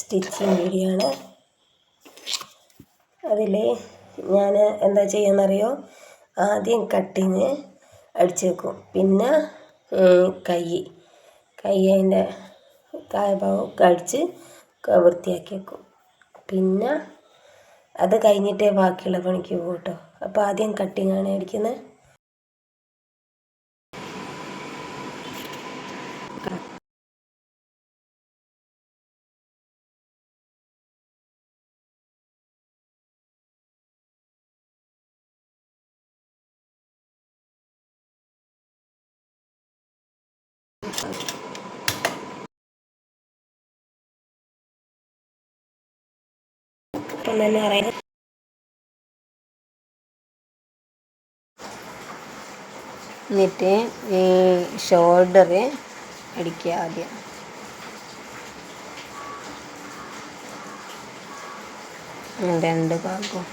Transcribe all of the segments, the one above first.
Stitching video ആണ് അതിൽ ഞാൻ എന്താ ചെയ്യുന്നറിയോ? ആദ്യം കട്ടിങ് അടിച്ച് വെക്കും. പിന്നെ കൈ. കൈ അതിന്റെ കാൽഭാഗം അടിച്ച് വൃത്തിയാക്കി വെക്കും. പിന്നെ അത് കഴിഞ്ഞിട്ടേ ബാക്കിയുള്ള പണിക്ക് പോകും കേട്ടോ അപ്പോൾ ആദ്യം കട്ടിങ്ങാണ് അടിക്കുന്നത് എന്നിട്ട് ഈ ഷോൾഡർ അടിക്കുക ആദ്യം. രണ്ട് ഭാഗവും.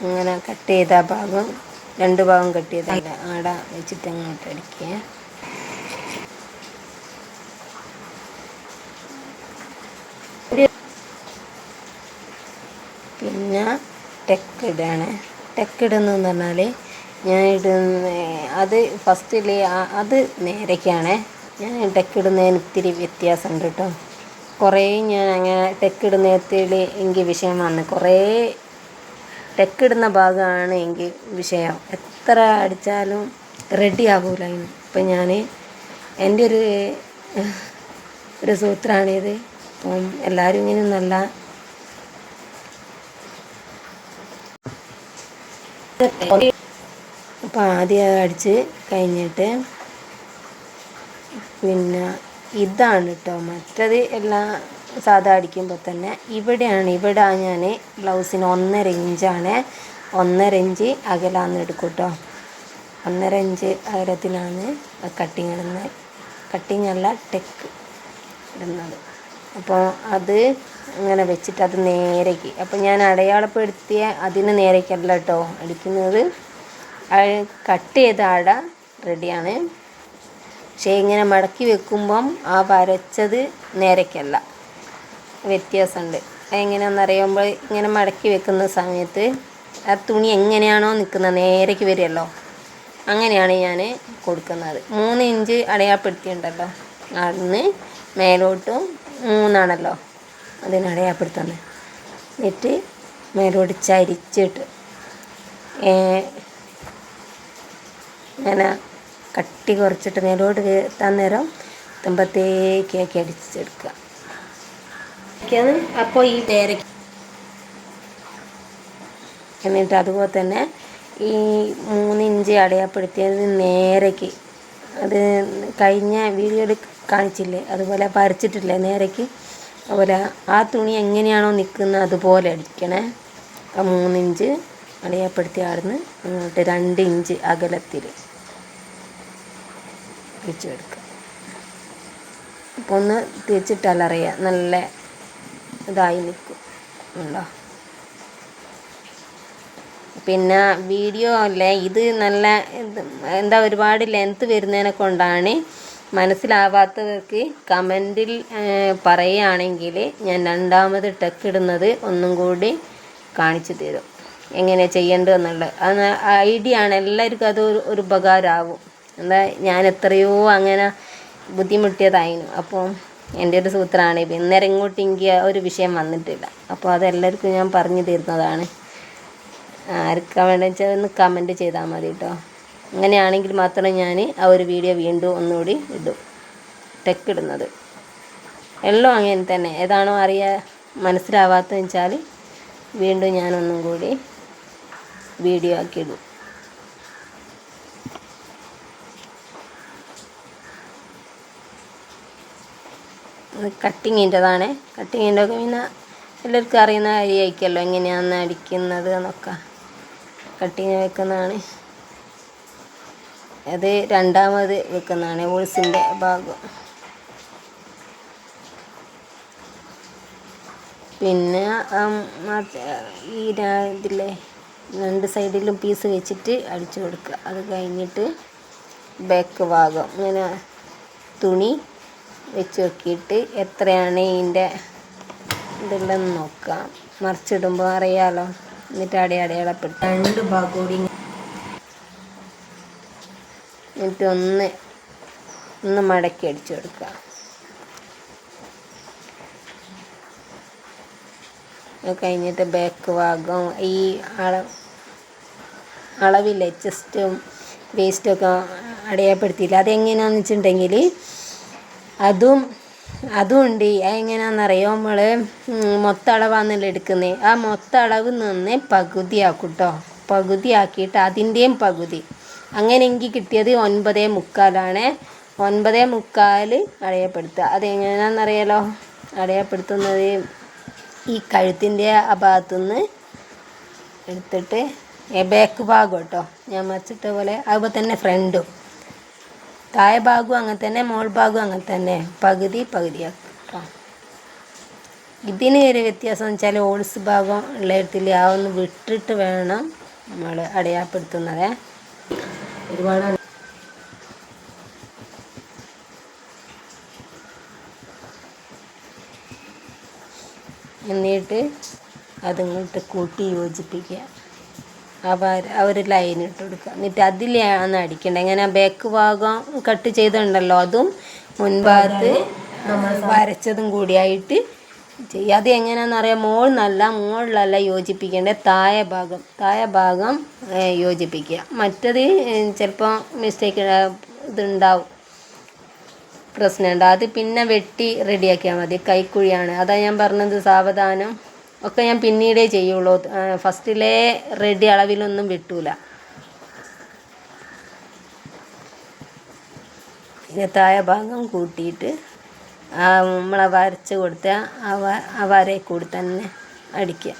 ഇങ്ങനെ കട്ട് ചെയ്ത ഭാഗം രണ്ട് ഭാഗം കട്ട് ചെയ്തല്ല ആട വെച്ചിട്ട് അങ്ങോട്ട് അടിക്കുക. പിന്നെ ടെക്ക് ഇടാണ് ടെക്ക് ഇടുന്നതെന്ന് പറഞ്ഞാൽ ഞാൻ ഇടുന്ന അത് ഫസ്റ്റിൽ അത് നേരക്കാണ്. ഞാൻ ടെക്ക് ഇടുന്നതിന് ഇത്തിരി വ്യത്യാസമുണ്ട് കേട്ടോ. കുറേ ഞാൻ അങ്ങനെ ടെക്ക് ഇടുന്നതിൽ എനിക്ക് വിഷയം വന്ന് കുറേ ടെക്ക് ഇടുന്ന ഭാഗമാണ് എനിക്ക് വിഷയം. എത്ര അടിച്ചാലും റെഡി ആകൂല ഇപ്പം ഞാൻ എന്റെ ഒരു ഒരു സൂത്രമാണിത് അപ്പം എല്ലാവരും ഇങ്ങനെ നല്ല അപ്പോൾ ആദ്യം അടിച്ച് കഴിഞ്ഞിട്ട് പിന്നെ ഇതാണ് കേട്ടോ മറ്റത് എല്ലാം സാധാ അടിക്കുമ്പോൾ തന്നെ ഇവിടെയാണ് ഇവിടെ ഞാൻ ബ്ലൗസിന് ഒന്നര ഇഞ്ചാണ്. ഒന്നര ഇഞ്ച് അകലാന്ന് എടുക്കും കേട്ടോ ഒന്നര ഇഞ്ച് അകലത്തിലാണ് കട്ടിങ് ഇടുന്നത്. കട്ടിങ് അല്ല ടെക്ക് ഇടുന്നത്. അപ്പോൾ അത് അങ്ങനെ വെച്ചിട്ട് അത് നേരേക്ക്. അപ്പോൾ ഞാൻ അടയാളപ്പെടുത്തിയ അതിന് നേരേക്കല്ല കേട്ടോ അടിക്കുന്നത് കട്ട് ചെയ്ത അട റെഡിയാണ്. പക്ഷേ ഇങ്ങനെ മടക്കി വെക്കുമ്പം ആ വരച്ചത് നേരേക്കല്ല. വ്യത്യാസമുണ്ട് എങ്ങനെയാണെന്ന് അറിയുമ്പോൾ ഇങ്ങനെ മടക്കി വെക്കുന്ന സമയത്ത് ആ തുണി എങ്ങനെയാണോ നിൽക്കുന്നത് നേരേക്ക് വരുമല്ലോ അങ്ങനെയാണ് ഞാൻ കൊടുക്കുന്നത്. മൂന്ന് ഇഞ്ച് അടയാളപ്പെടുത്തിയിട്ടുണ്ടല്ലോ. അന്ന് മേലോട്ടും മൂന്നാണല്ലോ. അതിന് അടയാപ്പെടുത്തുന്നത് എന്നിട്ട് മേലോട്ട് ചരിച്ചിട്ട് ഇങ്ങനെ കട്ടി കുറച്ചിട്ട് മേലോട്ട് തന്നേരം നേരം തുമ്പത്തേക്കാക്കി അടിച്ചെടുക്കുക. അപ്പോൾ ഈ പേരയ്ക്ക് എന്നിട്ട് അതുപോലെ തന്നെ ഈ മൂന്നിഞ്ച് അടയാപ്പെടുത്തിയത് നേരയ്ക്ക് അത് കഴിഞ്ഞ വീഡിയോയിൽ കാണിച്ചില്ലേ? അതുപോലെ പരച്ചിട്ടില്ലേ നേരയ്ക്ക് അതുപോലെ ആ തുണി എങ്ങനെയാണോ നിൽക്കുന്നത് അതുപോലെ അടിക്കണേ. ആ മൂന്നിഞ്ച് അടയാപ്പെടുത്തി ആടുന്ന്. അങ്ങോട്ട് രണ്ട് ഇഞ്ച് അകലത്തിൽ വെച്ചെടുക്കുക അപ്പോൾ ഒന്ന് തിരിച്ചിട്ടാൽ അറിയാം നല്ല ഇതായി നിൽക്കും. ഉണ്ടോ പിന്നെ വീഡിയോ അല്ലേ? ഇത് നല്ല എന്താ ഒരുപാട് ലെങ്ത്ത് വരുന്നതിനെ കൊണ്ടാണ് മനസ്സിലാവാത്തവർക്ക് കമന്റിൽ പറയുകയാണെങ്കിൽ ഞാൻ രണ്ടാമത് ടെക്ക് ഇടുന്നത് ഒന്നും കൂടി കാണിച്ചു തരും. എങ്ങനെ ചെയ്യേണ്ടതെന്നുള്ളത് അത് ഐഡിയ ആണ്. എല്ലാവർക്കും അത് ഒരു ഉപകാരമാവും. എന്താ ഞാൻ എത്രയോ അങ്ങനെ ബുദ്ധിമുട്ടിയതായിരുന്നു. അപ്പോൾ എന്റെ ഒരു സൂത്രമാണ് ഇന്നേരം ഇങ്ങോട്ട് എനിക്ക് ഒരു വിഷയം വന്നിട്ടില്ല. അപ്പോൾ അതെല്ലാവർക്കും ഞാൻ പറഞ്ഞു തരുന്നതാണ്. ആർക്കാ വേണ്ടത് വെച്ചാൽ ഒന്ന് കമന്റ് ചെയ്താൽ മതി കേട്ടോ. അങ്ങനെയാണെങ്കിൽ മാത്രമേ ഞാൻ ആ ഒരു വീഡിയോ വീണ്ടും ഒന്നുകൂടി ഇടും. ടെക്ക് ഇടുന്നത്. എല്ലാം അങ്ങനെ തന്നെ. ഏതാണോ അറിയാ മനസ്സിലാവാത്തതെന്ന് വെച്ചാൽ വീണ്ടും ഞാനൊന്നും കൂടി വീഡിയോ ആക്കി ഇടും. കട്ടിങ്ങിന്റെതാണ് കട്ടിങ്ങിന്റെ ഒക്കെ പിന്നെ എല്ലാവർക്കും അറിയുന്ന കാര്യമായിരിക്കുമല്ലോ എങ്ങനെയാണ് അടിക്കുന്നത് എന്നൊക്കെ. കട്ടിങ് വെക്കുന്നതാണ്. അത് രണ്ടാമത് വെക്കുന്നതാണ് ഓൾസിന്റെ ഭാഗം. പിന്നെ ഈ ഇതിലെ രണ്ട് സൈഡിലും പീസ് വെച്ചിട്ട് അടിച്ചു കൊടുക്കുക. അത് കഴിഞ്ഞിട്ട് ബാക്ക് ഭാഗം ഇങ്ങനെ തുണി വെച്ച് നോക്കിയിട്ട് എത്രയാണ് ഇതിന്റെ ഇതുള്ളതെന്ന് നോക്കാം. മറിച്ചിടുമ്പോൾ അറിയാലോ. എന്നിട്ട് അടി അടയാളപ്പെടുത്ത രണ്ട് ഭാഗം കൂടി എന്നിട്ട് ഒന്ന് ഒന്ന് മടക്കി അടിച്ചു കൊടുക്കുക. കഴിഞ്ഞിട്ട് ബാക്ക് ഭാഗം ഈ അള അളവില്ലേ ചെസ്റ്റും വേസ്റ്റൊക്കെ അടയാപ്പെടുത്തിയില്ല അതെങ്ങനെയാണെന്ന് വെച്ചിട്ടുണ്ടെങ്കിൽ അതും അതും ഉണ്ട്. അതെങ്ങനെയാണെന്നറിയോ നമ്മൾ മൊത്ത അളവാണല്ലോ എടുക്കുന്നത് ആ മൊത്ത അളവ് നിന്ന് പകുതിയാക്കും കേട്ടോ പകുതിയാക്കിയിട്ട് അതിന്റെയും പകുതി. അങ്ങനെ എനിക്ക് കിട്ടിയത് ഒൻപതേ മുക്കാലാണ്. ഒൻപതേ മുക്കാൽ അടയപ്പെടുത്തുക. അതെങ്ങനെയാണെന്നറിയാലോ അടയപ്പെടുത്തുന്നത് ഈ കഴുത്തിന്റെ ആ ഭാഗത്തുനിന്ന് എടുത്തിട്ട് ബാക്ക് ഭാഗം കേട്ടോ. ഞാൻ വച്ചിട്ട പോലെ. അതുപോലെ തന്നെ ഫ്രണ്ടും താഴെ ഭാഗവും അങ്ങനെ തന്നെ മോൾ ഭാഗവും അങ്ങനെ തന്നെ. പകുതി പകുതിയാക്കും കേട്ടോ. ഇതിന് ഒരു വ്യത്യാസം എന്ന് വെച്ചാൽ ഓൾസ് ഭാഗം ഉള്ളിടത്തിൽ ആ ഒന്ന് വിട്ടിട്ട് വേണം നമ്മൾ അടയാളപ്പെടുത്തുന്നത്. ഒരുപാട് എന്നിട്ട് അതിങ്ങോട്ട് കൂട്ടി യോജിപ്പിക്കുക. അവർ ഒരു ലൈൻ ഇട്ട് കൊടുക്കുക. എന്നിട്ട് അതിലാണ് അടിക്കേണ്ടത്. ഇങ്ങനെ ബാക്ക് ഭാഗം കട്ട് ചെയ്തിട്ടുണ്ടല്ലോ അതും മുൻഭാഗത്ത് നമ്മൾ വരച്ചതും കൂടിയായിട്ട് ചെയ്യുക അത് എങ്ങനെയാണെന്ന് അറിയാം. മോൾ നല്ല മുകളിലല്ല യോജിപ്പിക്കേണ്ടത് താഴെ ഭാഗം താഴെ ഭാഗം യോജിപ്പിക്കുക. മറ്റത് ചിലപ്പോൾ മിസ്റ്റേക്ക് ഇതുണ്ടാവും. പ്രശ്നമുണ്ട് അത് പിന്നെ വെട്ടി റെഡിയാക്കിയാൽ മതി. കൈക്കുഴിയാണ്. അതാ ഞാൻ പറഞ്ഞത് സാവധാനം. ഒക്കെ ഞാൻ പിന്നീടേ ചെയ്യുള്ളൂ. ഫസ്റ്റിലെ റെഡി അളവിലൊന്നും വെട്ടൂല. പിന്നെ താഴെ ഭാഗം കൂട്ടിയിട്ട് നമ്മളെ വരച്ച് കൊടുത്ത ആ വരയിൽ കൂടി തന്നെ അടിക്കുക.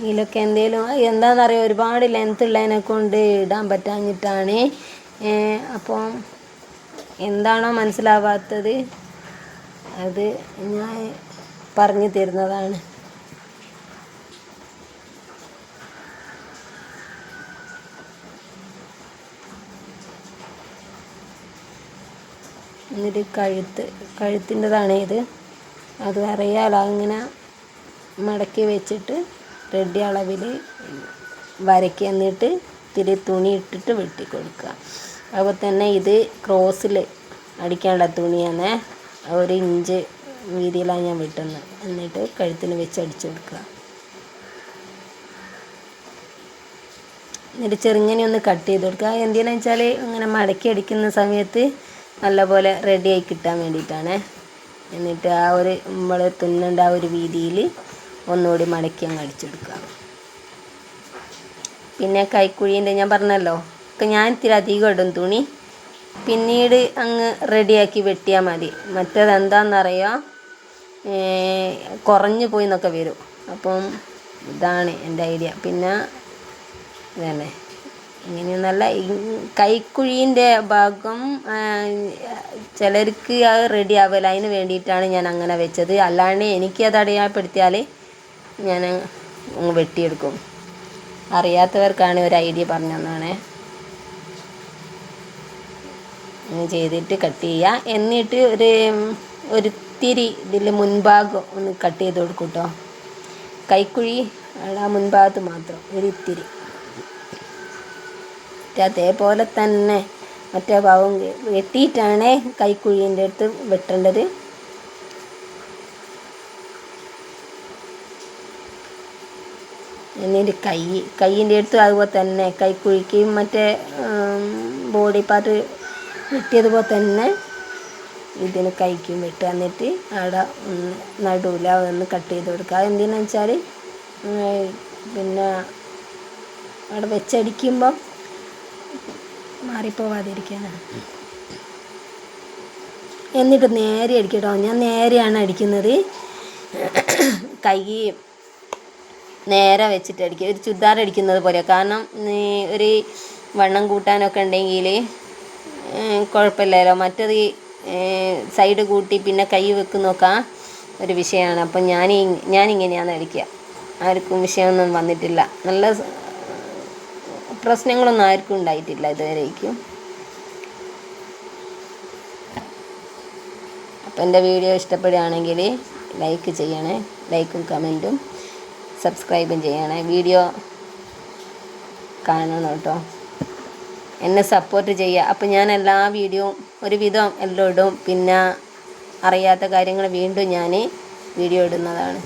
ഇതിലൊക്കെ എന്തെങ്കിലും എന്താണെന്നറിയാം ഒരുപാട് ലെങ്ത് ഉള്ളതിനെ കൊണ്ട് ഇടാൻ പറ്റാഞ്ഞിട്ടാണ്. അപ്പം എന്താണോ മനസ്സിലാവാത്തത് അത് ഞാൻ പറഞ്ഞു തരുന്നതാണ്. എന്നിട്ട് കഴുത്ത് കഴുത്തിന്റെതാണ് ഇത്. അത് അറിയാലോ അങ്ങനെ മടക്കി വെച്ചിട്ട് റെഡി അളവിൽ വരയ്ക്കുക. എന്നിട്ട് ഇത്തിരി തുണി ഇട്ടിട്ട് വെട്ടി കൊടുക്കുക. അതുപോലെ തന്നെ ഇത് ക്രോസിൽ അടിക്കാനുള്ള തുണിയാണ്. ഒരു ഇഞ്ച് വീതിയിലാണ് ഞാൻ വെട്ടുന്നത്. എന്നിട്ട് കഴുത്തിന് വെച്ച് അടിച്ചു കൊടുക്കുക. എന്നിട്ട് ചെറുങ്ങനെ ഒന്ന് കട്ട് ചെയ്ത് കൊടുക്കുക. എന്തിനാണെന്ന് വെച്ചാൽ ഇങ്ങനെ മടക്കി അടിക്കുന്ന സമയത്ത് നല്ലപോലെ റെഡിയായി കിട്ടാൻ വേണ്ടിയിട്ടാണ്. എന്നിട്ട് ആ ഒരു നമ്മൾ തുന്നേണ്ട ആ ഒരു വീതിയിൽ ഒന്നുകൂടി മടക്കി അങ്ങ് അടിച്ചെടുക്കുക. പിന്നെ കൈക്കുഴീന്റെ ഞാൻ പറഞ്ഞല്ലോ ഒക്കെ ഞാൻ ഇത്തിരി അധികം ഇടും തുണി. പിന്നീട് അങ്ങ് റെഡിയാക്കി വെട്ടിയാൽ മതി. മറ്റേത് എന്താണെന്നറിയോ കുറഞ്ഞു പോയി എന്നൊക്കെ വരും. അപ്പം ഇതാണ് എന്റെ ഐഡിയ പിന്നെ ഇതന്നെ. ഇങ്ങനെയൊന്നല്ല കൈക്കുഴീന്റെ ഭാഗം ചിലർക്ക് അത് റെഡി ആവില്ല അതിന് വേണ്ടിയിട്ടാണ് ഞാൻ അങ്ങനെ വെച്ചത്. അല്ലാണ്ട് എനിക്ക് അത് അടയാളപ്പെടുത്തിയാൽ ഞാൻ വെട്ടിയെടുക്കും. അറിയാത്തവർക്കാണ് ഒരു ഐഡിയ പറഞ്ഞു തന്നാണ് ചെയ്തിട്ട് കട്ട് ചെയ്യുക എന്നിട്ട് ഒരു ഒരു തിരി ഇതിൽ മുൻഭാഗം ഒന്ന് കട്ട് ചെയ്ത് കൊടുക്കും കേട്ടോ കൈക്കുഴി ആ മുൻഭാഗത്ത് മാത്രം ഒരു എന്നിട്ട് അതേപോലെ തന്നെ മറ്റേ ഭാവം വെട്ടിയിട്ടാണ് കൈക്കുഴീന്റെ അടുത്ത് വെട്ടേണ്ടത്. എന്നിട്ട് കൈ കൈയിന്റെ അടുത്ത് അതുപോലെ തന്നെ കൈക്കുഴിക്ക് മറ്റേ ബോഡി പാർട്ട് വെട്ടിയതുപോലെ തന്നെ ഇതിന് കൈക്കും വെട്ടുക. എന്നിട്ട് അവിടെ ഒന്ന് നടുവിൽ ഒന്ന് കട്ട് ചെയ്ത് കൊടുക്കുക. അതെന്തിനാന്ന് വെച്ചാൽ പിന്നെ അവിടെ വെച്ചടിക്കുമ്പം മാറിപ്പോവാതിരിക്കാനാണ്. എന്നിട്ട് നേരെ അടിക്കട്ടോ. ഞാൻ നേരെയാണ് അടിക്കുന്നത്. കൈ നേരെ വെച്ചിട്ട് അടിക്കുക. ഒരു ചുരിദാർ അടിക്കുന്നത് പോലെ കാരണം ഒരു വണ്ണം കൂട്ടാനൊക്കെ ഉണ്ടെങ്കിൽ കുഴപ്പമില്ലല്ലോ. മറ്റത് സൈഡ് കൂട്ടി പിന്നെ കൈ വെക്കുന്നൊക്കെ ഒരു വിഷയമാണ്. അപ്പം ഞാൻ ഞാനിങ്ങനെയാണ് അടിക്കുക. ആർക്കും വിഷയമൊന്നും വന്നിട്ടില്ല. നല്ല പ്രശ്നങ്ങളൊന്നും ആർക്കും ഉണ്ടായിട്ടില്ല ഇതുവരേക്കും. അപ്പം എന്റെ വീഡിയോ ഇഷ്ടപ്പെടുകയാണെങ്കിൽ ലൈക്ക് ചെയ്യണേ ലൈക്കും കമന്റും സബ്സ്ക്രൈബും ചെയ്യണേ. വീഡിയോ കാണണം കേട്ടോ. എന്നെ സപ്പോർട്ട് ചെയ്യുക. അപ്പം ഞാൻ എല്ലാ വീഡിയോയും ഒരുവിധം എല്ലാം ഇടും. പിന്നെ അറിയാത്ത കാര്യങ്ങൾ വീണ്ടും ഞാൻ വീഡിയോ ഇടുന്നതാണ്.